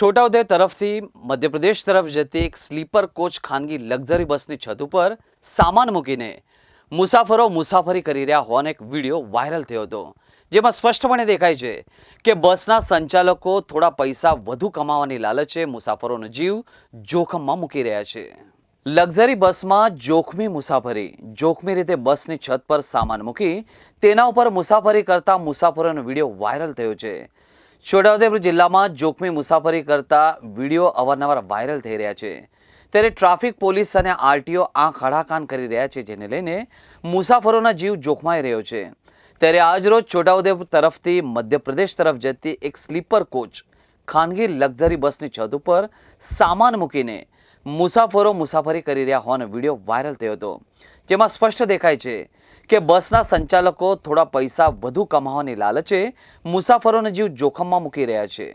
છોટાઉદેપુર તરફથી મધ્યપ્રદેશ તરફ જતી એક સ્લીપર કોચ ખાનગી લક્ઝરી બસની છત ઉપર સામાન મૂકીને મુસાફરો મુસાફરી કરી રહ્યા હોવાનો એક વીડિયો વાયરલ થયો હતો, જેમાં સ્પષ્ટપણે દેખાય છે કે બસના સંચાલકો થોડા પૈસા વધુ કમાવાની લાલચે મુસાફરોનો જીવ જોખમમાં મૂકી રહ્યા છે. લક્ઝરી બસમાં જોખમી મુસાફરી, જોખમી રીતે બસની છત પર સામાન મૂકી તેના ઉપર મુસાફરી કરતા મુસાફરોનો વીડિયો વાયરલ થયો છે. છોટાઉદેપુર જિલ્લામાં જોખમી મુસાફરી કરતા વીડિયો અવારનવાર વાયરલ થઈ રહ્યા છે. ત્યારે ટ્રાફિક પોલીસ અને આરટીઓ આંખ ખડાકાન કરી રહ્યા છે, જેને લઈને મુસાફરોના જીવ જોખમાઈ રહ્યો છે. ત્યારે આજરોજ છોટાઉદેપુર તરફથી મધ્યપ્રદેશ તરફ જતી એક સ્લીપર કોચ ખાનગી લક્ઝરી બસની છત ઉપર સામાન મૂકીને મુસાફરો મુસાફરી કરી રહ્યા હોવાનો વીડિયો વાયરલ થયો હતો. જેમાં સ્પષ્ટ દેખાય છે કે બસના સંચાલકો થોડા પૈસા વધુ કમાવાની લાલચે મુસાફરોનો જીવ જોખમમાં મૂકી રહ્યા છે.